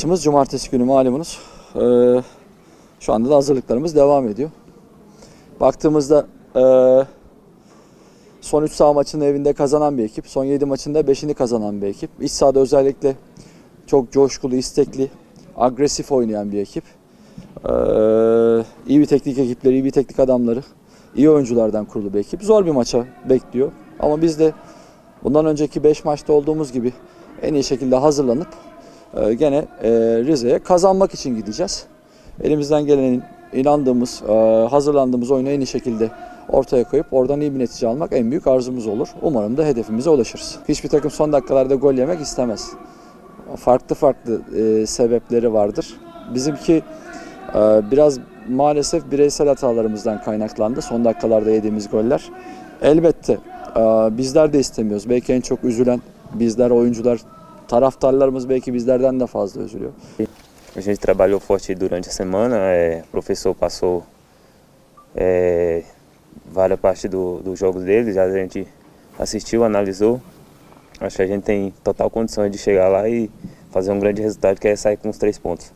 Maçımız cumartesi günü malumunuz. Ee, şu anda da hazırlıklarımız devam ediyor. Baktığımızda ee, son 3 saha maçını evinde kazanan bir ekip. Son 7 maçında 5'ini kazanan bir ekip. İç sahada özellikle çok coşkulu, istekli, agresif oynayan bir ekip. Ee, iyi bir teknik ekipleri, iyi bir teknik adamları, iyi oyunculardan kurulu bir ekip. Zor bir maça bekliyor. Ama biz de bundan önceki 5 maçta olduğumuz gibi en iyi şekilde hazırlanıp gene e, Rize'ye kazanmak için gideceğiz. Elimizden gelenin inandığımız, e, hazırlandığımız oyunu en iyi şekilde ortaya koyup oradan iyi bir netice almak en büyük arzumuz olur. Umarım da hedefimize ulaşırız. Hiçbir takım son dakikalarda gol yemek istemez. Farklı farklı e, sebepleri vardır. Bizimki biraz maalesef bireysel hatalarımızdan kaynaklandı. Son dakikalarda yediğimiz goller. Elbette bizler de istemiyoruz. Belki en çok üzülen bizler, oyuncular, taraftarlarımız belki bizlerden de fazla üzülüyor. A gente trabalhou forte durante a semana, é, o professor passou é, várias partes do, dos jogos dele, já a gente assistiu, analisou. Acho que a gente tem total condições de chegar lá e fazer um grande resultado, que é sair com os três pontos.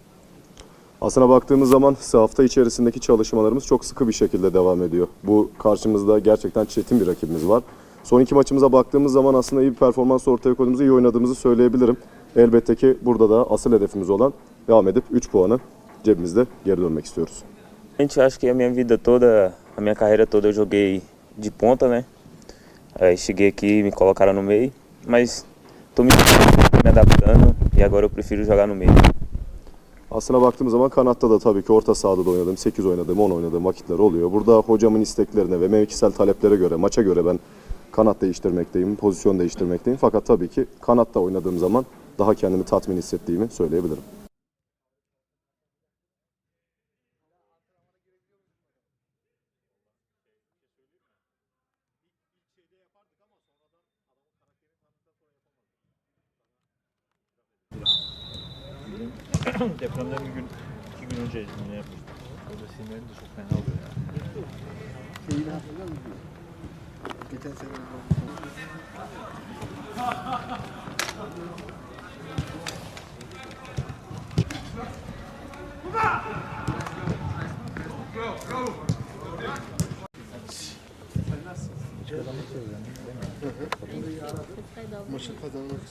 Aslına baktığımız zaman hafta içerisindeki çalışmalarımız çok sıkı bir şekilde devam ediyor. Bu karşımızda gerçekten çetin bir rakibimiz var. Son iki maçımıza baktığımız zaman aslında iyi bir performans ortaya koyduğumuzu, iyi oynadığımızı söyleyebilirim. Elbette ki burada da asıl hedefimiz olan devam edip 3 puanı cebimizde geri dönmek istiyoruz. Gente, acho que a minha vida toda, a minha carreira toda eu joguei de ponta, né? Aí cheguei aqui, me colocaram no meio, mas tô me, me adaptando e agora eu prefiro jogar no meio. Aslına baktığımız zaman kanatta da tabii ki orta sahada da oynadığım, 8 oynadığım, 10 oynadığım vakitler oluyor. Burada hocamın isteklerine ve mevkisel taleplere göre, maça göre ben kanat değiştirmekteyim, pozisyon değiştirmekteyim. Fakat tabii ki kanatta oynadığım zaman daha kendimi tatmin hissettiğimi söyleyebilirim. Depremden bir gün, iki gün önce ne yapmıştım. Orada sinirlerim de çok fena oluyor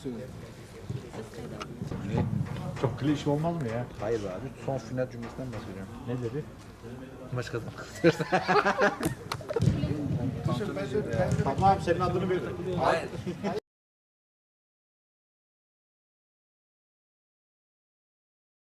ya. Çok klişe olmaz mı ya? Hayır abi. Son final cümlesinden bahsediyorum. Ne dedi? Maç kazanmak istiyorsan. Tamam senin adını veririm.